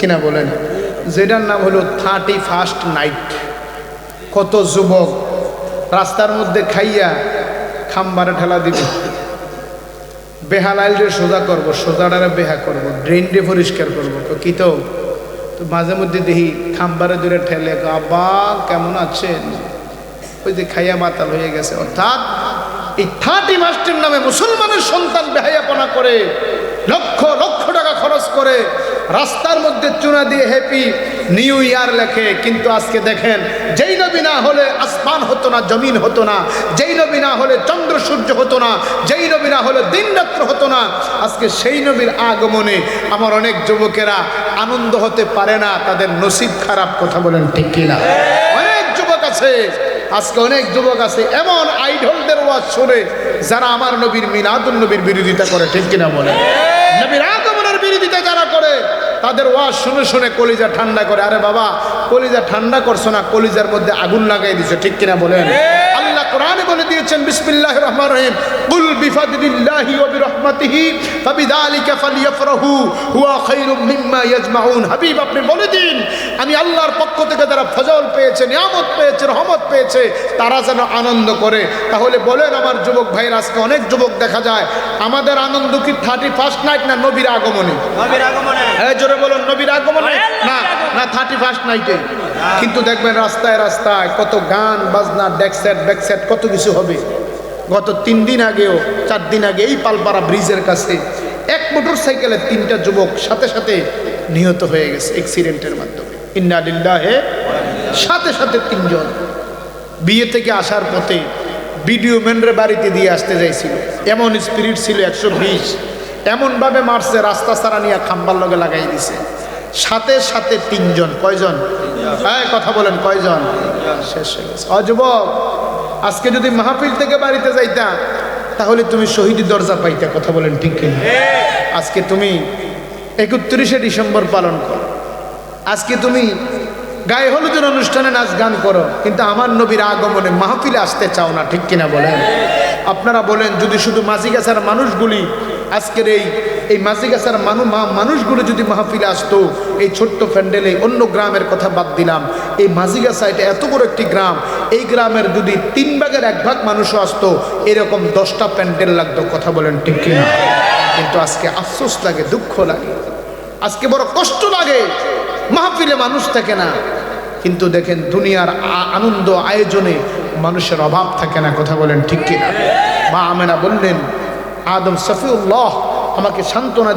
কিনা বলেন? যেটার নাম হলো থার্টি ফার্স্ট নাইট। কত যুবক রাস্তার মধ্যে খাইয়া খাম্বারে ঠেলা দিবে। বেহালাইলরে সোজা করব, সোজাটারে বেহা করব ড্রেনটে পরিষ্কার করব। তো কি তো? তো মাঝে মধ্যে দেখি খাম্বারে দূরে ঠেলে আব্বা, কেমন আছেন? ওই যে খাইয়া মাতাল হয়ে গেছে। অর্থাৎ এই থার্টি মাস্টের নামে মুসলমানের সন্তান বেহাইয়াপনা করে, লক্ষ লক্ষ টাকা খরচ করে রাস্তার মধ্যে চুনা দিয়ে হ্যাপি নিউ ইয়ার লেখে, কিন্তু আজকে দেখেন, যেই নবী না হলে আসমান হতো না, জমিন হতো না, যেই নবী না হলে চন্দ্র সূর্য হতো না, যেই নবী না হলে দিন রাত্র হতো না, আজকে সেই নবীর আগমনে আমার অনেক যুবকেরা আনন্দ হতে পারে না, তাদের নসিব খারাপ কথা বলেন ঠিক কিনা? অনেক যুবক আছে, আজকে অনেক যুবক আছে, এমন আইডলদের ওয়াজ শুনে যারা আমার নবীর মিলাদুল নবীর বিরোধিতা করে, ঠিক কিনা বলে নবীর আগমনের বিরোধিতা যারা করে তাদের ওয়াজ শুনে শুনে কলিজা ঠান্ডা করে। আরে বাবা কলিজা ঠান্ডা করছ না কলিজার মধ্যে আগুন লাগাই দিছো ঠিক কিনা বলেন? বলে দিয়েছেন বিসমিল্লাহির রহমানির রহিম। কুল বিফাদলিল্লাহি ওয়া বিরহমাতিহি ফাবিযালিকা ফালইফরাহু হুয়া খায়রুম মিম্মা ইয়াজমাউন। হাবিব আপনি বলে দিন আমি আল্লাহর পক্ষ থেকে যারা ফজল পেয়েছে নিয়ামত পেয়েছে রহমত পেয়েছে তারা যেন আনন্দ করে। তাহলে বলেন আমার যুবক ভাইয়ের আজকে অনেক যুবক দেখা যায়। আমাদের আনন্দ কি থার্টি ফার্স্ট নাইট না নবীর আগমনে? নবীর আগমনে। হ্যাঁ জোরে বলুন নবীর আগমনে? না না থার্টি ফার্স্ট নাইটে কিন্তু দেখবেন রাস্তায় রাস্তায় কত গান, বাজনা ডেকসেট ব্যাকসেট কত কিছু হবে। গত তিন দিন আগেও, চার দিন আগে এই পালপাড়া ব্রিজের কাছে এক মোটর সাইকেলের তিনটা যুবক সাথে সাথে নিহত হয়ে গেছে অ্যাক্সিডেন্টের মাধ্যমে। ইন্নালিল্লাহে সাথে সাথে তিনজন। বিয়ে থেকে আসার পথে ভিডিও ম্যানরে বাড়িতে দিয়ে আসতে যাইছিল এমন স্পিরিট ছিল একশো বিশ। এমনভাবে মারছে, রাস্তা সারা নিয়ে খাম্বার লগে লাগাই দিছে। সাথে সাথে তিনজন, কয়জন? হ্যাঁ কথা বলেন, কয়জন? শেষ হয়ে গেছে। অযুবক আজকে যদি মাহফিল থেকে বাড়িতে যাইতা, তাহলে তুমি শহীদ দরজা পাইতা, কথা বলেন ঠিক কিনা? আজকে তুমি একত্রিশে ডিসেম্বর পালন করো। আজকে তুমি গায়ে হলুদের অনুষ্ঠানে নাচ গান করো, কিন্তু আমার নবীর আগমনে মাহফিলে আসতে চাও না, ঠিক কিনা বলেন? আপনারা বলেন, যদি শুধু মাঝিগাছার মানুষগুলি আজকের এই এই মাঝিগাছার মানু, মা- মানুষগুলো যদি মাহফিলে আসতো, এই ছোট্ট প্যান্ডেলে অন্য গ্রামের কথা বাদ দিলাম। এই মাঝিগাছা এটা এত বড় একটি গ্রাম, এই গ্রামের যদি তিন ভাগের এক ভাগ মানুষও আসতো, এরকম দশটা প্যান্ডেল লাগতো, কথা বলেন ঠিক কিনা? কিন্তু আজকে আফসোস লাগে, দুঃখ লাগে। আজকে বড় কষ্ট লাগে, মাহফিলে মানুষ থাকে না। কিন্তু দেখেন, দুনিয়ার আনন্দ আয়োজনে মানুষের অভাব থাকে না, কথা বলেন ঠিক কিনা? মা আমেনা বললেন, আদম সফিউল্লাহ আমাকে সান্ত্বনা